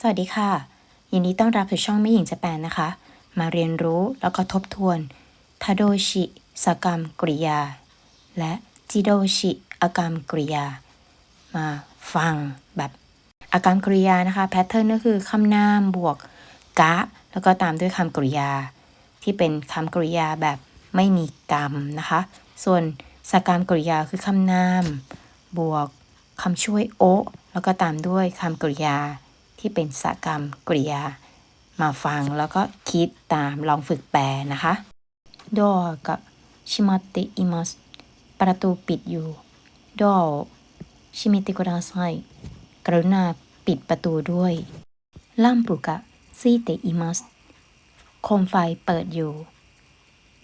สวัสดีค่ะ ยินดีต้อนรับสู่ช่องไม่หญิงจะแปลนะคะ มาเรียนรู้แล้วก็ทบทวนทาโดชิสกรรมกริยา และจิโดชิอากรรมกริยา มาฟังแบบอาการกริยานะคะแพทเทิร์นก็คือคำนามบวกกะ แล้วก็ตามด้วยคำกริยา ที่เป็นคำกริยาแบบไม่มีกรรมนะคะ ส่วนสกรรมกริยาคือคำนาม บวกคำช่วยโอแล้วก็ตามด้วยคำกริยา ที่เป็นสกรรมกริยา มาฟังแล้วก็คิดตามลองฝึกแปลนะคะดอกับชิมัติอิมัสประตูปิดอยู่ดอชิมิติกราไซกรุณาปิดประตูด้วยลัมปุกะซีเตอิมัสโคมไฟเปิดอยู่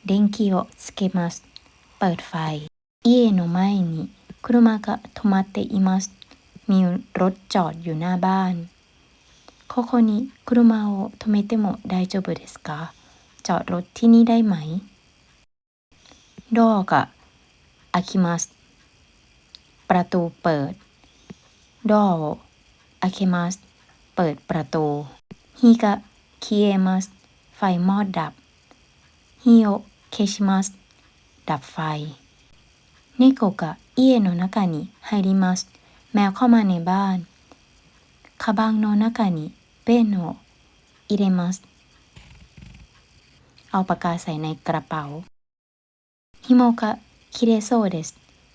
เดนคิโอสเกมัสเปิดไฟเอโนไมนิคุรุมากะโทมาเตอิมัสมีรถจอดอยู่หน้าบ้าน ここに車を止めても大丈夫ですかจอดรถที่นี่ได้ไหมดอกะอาคิมัสประตูเปิดดออาคิมัสเปิดประตูฮิกะคิเอมัสไฟมอดดับฮิโอเคชิมัสดับไฟเนโกกะเอียโนนากานิไฮริมัสแมวเข้ามาในบ้านคาบังโนนากานิ เปนโนอิเรมัสเอาปากกาใส่ในกระเป๋าฮิโมกะคิเรโซเดส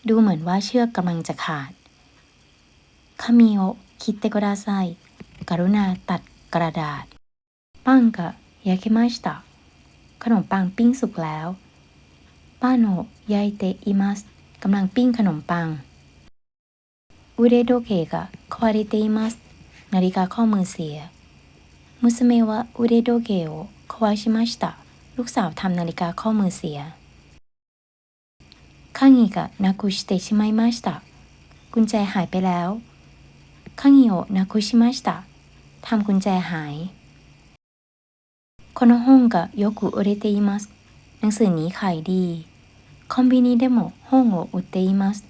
ดูเหมือนว่าเชือกกำลังจะขาดคามิโอคิเตโกดาไซกรุณาตัดกระดาษ ปังกะยาเคมาชิตะขนมปังปิ้งสุกแล้วป้าโนยายเตอิมัสกำลังปิ้งขนมปังอุเรโดเกะควาริเตอิมัสนาฬิกาข้อมือเสีย มุสเมวะอุเรโดเกะควาชิมาชิตะลูกสาวทำนาฬิกาข้อมือเสียカギがなくしてしまいましたกุญแจหายไปแล้วカギをなくしましたทำกุญแจหายこの本がよく売れていますหนังสือนี้ขายดีคอมบิニでも本を売っています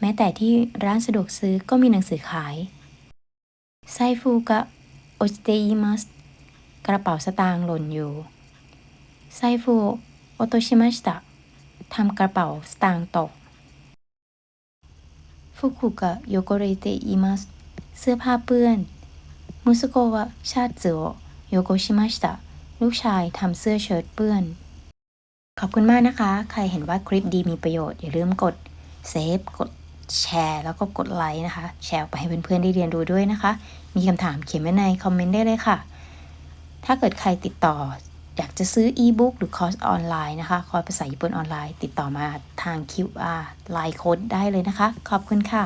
แม้แต่ที่ร้านสะดวกซื้อก็มีหนังสือขายไซฟูกะ โอจิเตอิมัสกระเป๋าสตางค์หล่นอยู่ไซฟูโอโตชิมาชิตะทำกระเป๋าสตางค์ตกฟุกุกะโยโกเรเตอิมัสเสื้อผ้าเปื้อนมุสโกวะชาซึโอโยโกชิมาชิตะลูกชายทำเสื้อเชิ้ตเปื้อน ขอบคุณมากนะคะ ใครเห็นว่าคลิปดีมีประโยชน์ อย่าลืมกดเซฟกด แชร์แล้วก็กดไลค์นะคะ แชร์ไปให้เพื่อนๆได้เรียนรู้ด้วยนะคะ มีคำถามเขียนไว้ในคอมเมนต์ได้เลยค่ะ ถ้าเกิดใครติดต่ออยากจะซื้ออีบุ๊กหรือคอร์สออนไลน์นะคะคอร์สภาษาญี่ปุ่นออนไลน์ ติดต่อมาทาง QR ไลน์โค้ดได้เลยนะคะ ขอบคุณค่ะ